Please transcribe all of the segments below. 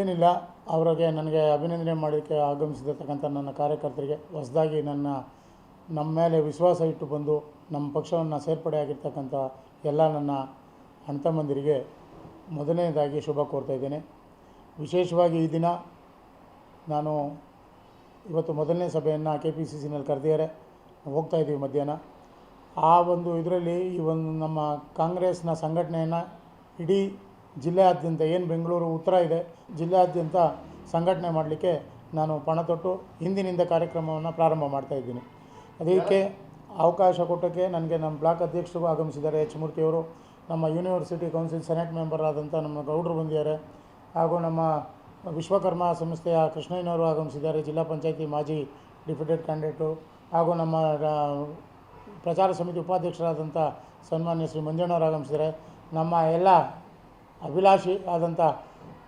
ಏನಿಲ್ಲ, ಅವರಿಗೆ ನನಗೆ ಅಭಿನಂದನೆ ಮಾಡೋಕ್ಕೆ ಆಗಮಿಸಿರ್ತಕ್ಕಂಥ ನನ್ನ ಕಾರ್ಯಕರ್ತರಿಗೆ ಹೊಸದಾಗಿ ನನ್ನ, ನಮ್ಮ ಮೇಲೆ ವಿಶ್ವಾಸ ಇಟ್ಟು ಬಂದು ನಮ್ಮ ಪಕ್ಷವನ್ನು ಸೇರ್ಪಡೆ ಆಗಿರ್ತಕ್ಕಂಥ ಎಲ್ಲ ನನ್ನ ಅಣ್ಣ ತಮ್ಮಂದಿರಿಗೆ ಮೊದಲನೇದಾಗಿ ಶುಭ ಕೋರ್ತಾ ಇದ್ದೇನೆ. ವಿಶೇಷವಾಗಿ ಈ ದಿನ ನಾನು ಇವತ್ತು ಮೊದಲನೇ ಸಭೆಯನ್ನು ಕೆ ಪಿ ಸಿ ಸಿನಲ್ಲಿ ಕರೆದಿದ್ದಾರೆ. ಹೋಗ್ತಾ ಇದ್ದೀವಿ ಮಧ್ಯಾಹ್ನ. ಆ ಒಂದು ಇದರಲ್ಲಿ ಈ ಒಂದು ನಮ್ಮ ಕಾಂಗ್ರೆಸ್ನ ಸಂಘಟನೆಯನ್ನು ಇಡೀ ಜಿಲ್ಲೆಯಾದ್ಯಂತ ಏನು ಬೆಂಗಳೂರು ಉತ್ತರ ಇದೆ, ಜಿಲ್ಲೆಯಾದ್ಯಂತ ಸಂಘಟನೆ ಮಾಡಲಿಕ್ಕೆ ನಾನು ಪಣ ತೊಟ್ಟು ಹಿಂದಿನಿಂದ ಕಾರ್ಯಕ್ರಮವನ್ನು ಪ್ರಾರಂಭ ಮಾಡ್ತಾ ಇದ್ದೀನಿ. ಅದಕ್ಕೆ ಅವಕಾಶ ಕೊಟ್ಟಕ್ಕೆ ನನಗೆ ನಮ್ಮ ಬ್ಲಾಕ್ ಅಧ್ಯಕ್ಷರು ಆಗಮಿಸಿದ್ದಾರೆ ಎಚ್ ಮೂರ್ತಿಯವರು ನಮ್ಮ ಯೂನಿವರ್ಸಿಟಿ ಕೌನ್ಸಿಲ್ ಸೆನೆಟ್ ಮೆಂಬರ್ ಆದಂಥ ನಮ್ಮ ಗೌಡರು ಬಂದಿದ್ದಾರೆ, ಹಾಗೂ ನಮ್ಮ ವಿಶ್ವಕರ್ಮ ಸಂಸ್ಥೆಯ ಕೃಷ್ಣಯ್ಯನವರು ಆಗಮಿಸಿದ್ದಾರೆ, ಜಿಲ್ಲಾ ಪಂಚಾಯತಿ ಮಾಜಿ ಡಿಪ್ಯೂಟೆಡ್ ಕ್ಯಾಂಡಿಡೇಟು, ಹಾಗೂ ನಮ್ಮ ಪ್ರಚಾರ ಸಮಿತಿ ಉಪಾಧ್ಯಕ್ಷರಾದಂಥ ಸನ್ಮಾನ್ಯ ಶ್ರೀ ಮಂಜಣ್ಣವರು ಆಗಮಿಸಿದ್ದಾರೆ. ನಮ್ಮ ಎಲ್ಲ ಅಭಿಲಾಷಿ ಆದಂಥ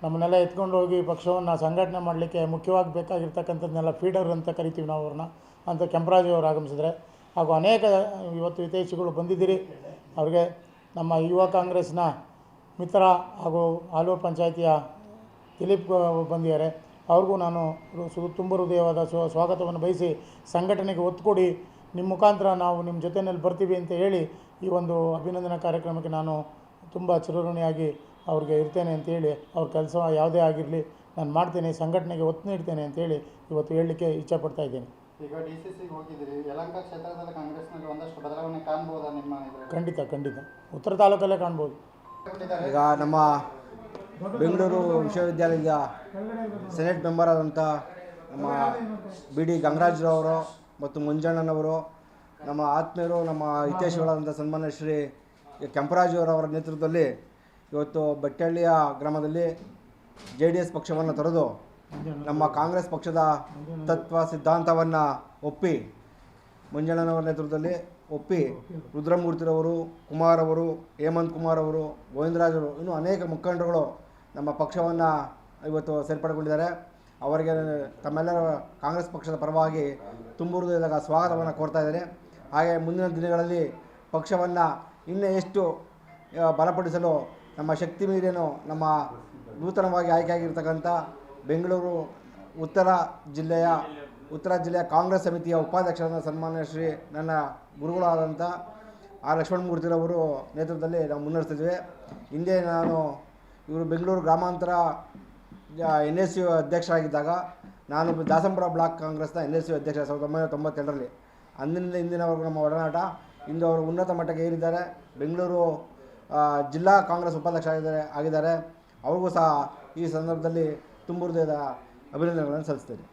ನಮ್ಮನ್ನೆಲ್ಲ ಎತ್ಕೊಂಡು ಹೋಗಿ ಪಕ್ಷವನ್ನು ಸಂಘಟನೆ ಮಾಡಲಿಕ್ಕೆ ಮುಖ್ಯವಾಗಿ ಬೇಕಾಗಿರ್ತಕ್ಕಂಥದ್ದನ್ನೆಲ್ಲ ಫೀಡರ್ ಅಂತ ಕರಿತೀವಿ ನಾವು ಅವ್ರನ್ನ ಅಂತ ಕೆಂಪರಾಜು ಅವರು ಆಗಮಿಸಿದರೆ. ಹಾಗೂ ಅನೇಕ ಇವತ್ತು ಹಿತೈಷಿಗಳು ಬಂದಿದ್ದೀರಿ. ಅವ್ರಿಗೆ ನಮ್ಮ ಯುವ ಕಾಂಗ್ರೆಸ್ನ ಮಿತ್ರ ಹಾಗೂ ಆಲೂರು ಪಂಚಾಯಿತಿಯ ದಿಲೀಪ್ ಬಂದಿದ್ದಾರೆ. ಅವ್ರಿಗೂ ನಾನು ತುಂಬ ಹೃದಯವಾದ ಸ್ವ ಸ್ವಾಗತವನ್ನು ಬಯಸಿ ಸಂಘಟನೆಗೆ ಒತ್ತು ಕೊಡಿ. ನಿಮ್ಮ ಮುಖಾಂತರ ನಾವು ನಿಮ್ಮ ಜೊತೆಯಲ್ಲಿ ಬರ್ತೀವಿ ಅಂತ ಹೇಳಿ ಈ ಒಂದು ಅಭಿನಂದನಾ ಕಾರ್ಯಕ್ರಮಕ್ಕೆ ನಾನು ತುಂಬ ಚಿರಋಣಿಯಾಗಿ ಅವ್ರಿಗೆ ಇರ್ತೇನೆ ಅಂತೇಳಿ ಅವ್ರ ಕೆಲಸ ಯಾವುದೇ ಆಗಿರಲಿ ನಾನು ಮಾಡ್ತೇನೆ ಸಂಘಟನೆಗೆ ಒತ್ತು ನೀಡ್ತೇನೆ ಅಂತೇಳಿ ಇವತ್ತು ಹೇಳಲಿಕ್ಕೆ ಇಚ್ಛಪಡ್ತಾ ಇದ್ದೇನೆ. ಈಗ ಡಿ ಸಿ ಸಿಗೆ ಹೋಗಿದ್ದೀರಿ ಯಲಹಂಕ ಕ್ಷೇತ್ರದಲ್ಲಿ ಕಾಂಗ್ರೆಸ್ನಲ್ಲಿ ಒಂದಷ್ಟು ಬದಲಾವಣೆ ಕಾಣ್ಬೋದಾ ನಿಮ್ಮ ಖಂಡಿತ ಖಂಡಿತ. ಉತ್ತರ ತಾಲೂಕಲ್ಲೇ ಕಾಣ್ಬೋದು. ಈಗ ನಮ್ಮ ಬೆಂಗಳೂರು ವಿಶ್ವವಿದ್ಯಾಲಯದ ಸೆನೆಟ್ ಮೆಂಬರ್ ಆದಂಥ ನಮ್ಮ ಬಿ ಡಿ ಗಂಗರಾಜ್ರವರು ಮತ್ತು ಮುಂಜಣ್ಣನವರು ನಮ್ಮ ಆತ್ಮೀಯರು ನಮ್ಮ ಇತಿಹಾಸಗಳಾದಂಥ ಸನ್ಮಾನ್ಯ ಶ್ರೀ ಕೆಂಪರಾಜುರವರ ನೇತೃತ್ವದಲ್ಲಿ ಇವತ್ತು ಬೆಟ್ಟಳ್ಳಿಯ ಗ್ರಾಮದಲ್ಲಿ ಜೆ ಡಿ ಎಸ್ ಪಕ್ಷವನ್ನು ತೊರೆದು ನಮ್ಮ ಕಾಂಗ್ರೆಸ್ ಪಕ್ಷದ ತತ್ವ ಸಿದ್ಧಾಂತವನ್ನು ಒಪ್ಪಿ, ಮಂಜಣ್ಣನವರ ನೇತೃತ್ವದಲ್ಲಿ ಒಪ್ಪಿ ರುದ್ರಮೂರ್ತಿರವರು ಕುಮಾರ್ ಅವರು ಹೇಮಂತ್ ಕುಮಾರ್ ಅವರು ಗೋವಿಂದರಾಜರು ಇನ್ನೂ ಅನೇಕ ಮುಖಂಡರುಗಳು ನಮ್ಮ ಪಕ್ಷವನ್ನು ಇವತ್ತು ಸೇರ್ಪಡೆಗೊಂಡಿದ್ದಾರೆ. ಅವರಿಗೆ ತಮ್ಮೆಲ್ಲರ ಕಾಂಗ್ರೆಸ್ ಪಕ್ಷದ ಪರವಾಗಿ ತುಂಬುರುದಾಗ ಸ್ವಾಗತವನ್ನು ಕೋರ್ತಾ ಇದ್ದಾರೆ ಹಾಗೆ ಮುಂದಿನ ದಿನಗಳಲ್ಲಿ ಪಕ್ಷವನ್ನು ಇನ್ನೂ ಎಷ್ಟು ಬಲಪಡಿಸಲು ನಮ್ಮ ಶಕ್ತಿ ಮೀರೇನು, ನಮ್ಮ ನೂತನವಾಗಿ ಆಯ್ಕೆಯಾಗಿರ್ತಕ್ಕಂಥ ಬೆಂಗಳೂರು ಉತ್ತರ ಜಿಲ್ಲೆಯ ಉತ್ತರ ಜಿಲ್ಲೆಯ ಕಾಂಗ್ರೆಸ್ ಸಮಿತಿಯ ಉಪಾಧ್ಯಕ್ಷರಾದ ಸನ್ಮಾನ್ಯ ಶ್ರೀ ನನ್ನ ಗುರುಗಳಾದಂಥ ಆರ್ ಲಕ್ಷ್ಮಣಮೂರ್ತಿರವರು ನೇತೃತ್ವದಲ್ಲಿ ನಾವು ಮುನ್ನಡೆಸ್ತಿದ್ವಿ. ಹಿಂದೆ ನಾನು ಇವರು ಬೆಂಗಳೂರು ಗ್ರಾಮಾಂತರ ಎನ್ ಎಸ್ ಯು ಅಧ್ಯಕ್ಷರಾಗಿದ್ದಾಗ ನಾನು ದಾಸಂಪುರ ಬ್ಲಾಕ್ ಕಾಂಗ್ರೆಸ್ನ ಎನ್ ಎಸ್ ಯು ಅಧ್ಯಕ್ಷ ಸಾವಿರದ ಒಂಬೈನೂರ ತೊಂಬತ್ತೆರಡರಲ್ಲಿ ಅಂದಿನಿಂದ ಇಂದಿನವರೆಗೂ ನಮ್ಮ ಒಡನಾಟ. ಇಂದು ಅವರು ಉನ್ನತ ಮಟ್ಟಕ್ಕೆ ಏರಿದ್ದಾರೆ. ಬೆಂಗಳೂರು ಜಿಲ್ಲಾ ಕಾಂಗ್ರೆಸ್ ಉಪಾಧ್ಯಕ್ಷ ಆಗಿದ್ದಾರೆ ಆಗಿದ್ದಾರೆ. ಅವ್ರಿಗೂ ಸಹ ಈ ಸಂದರ್ಭದಲ್ಲಿ ತುಂಬು ಹೃದಯದ ಅಭಿನಂದನೆಗಳನ್ನು ಸಲ್ಲಿಸ್ತೇನೆ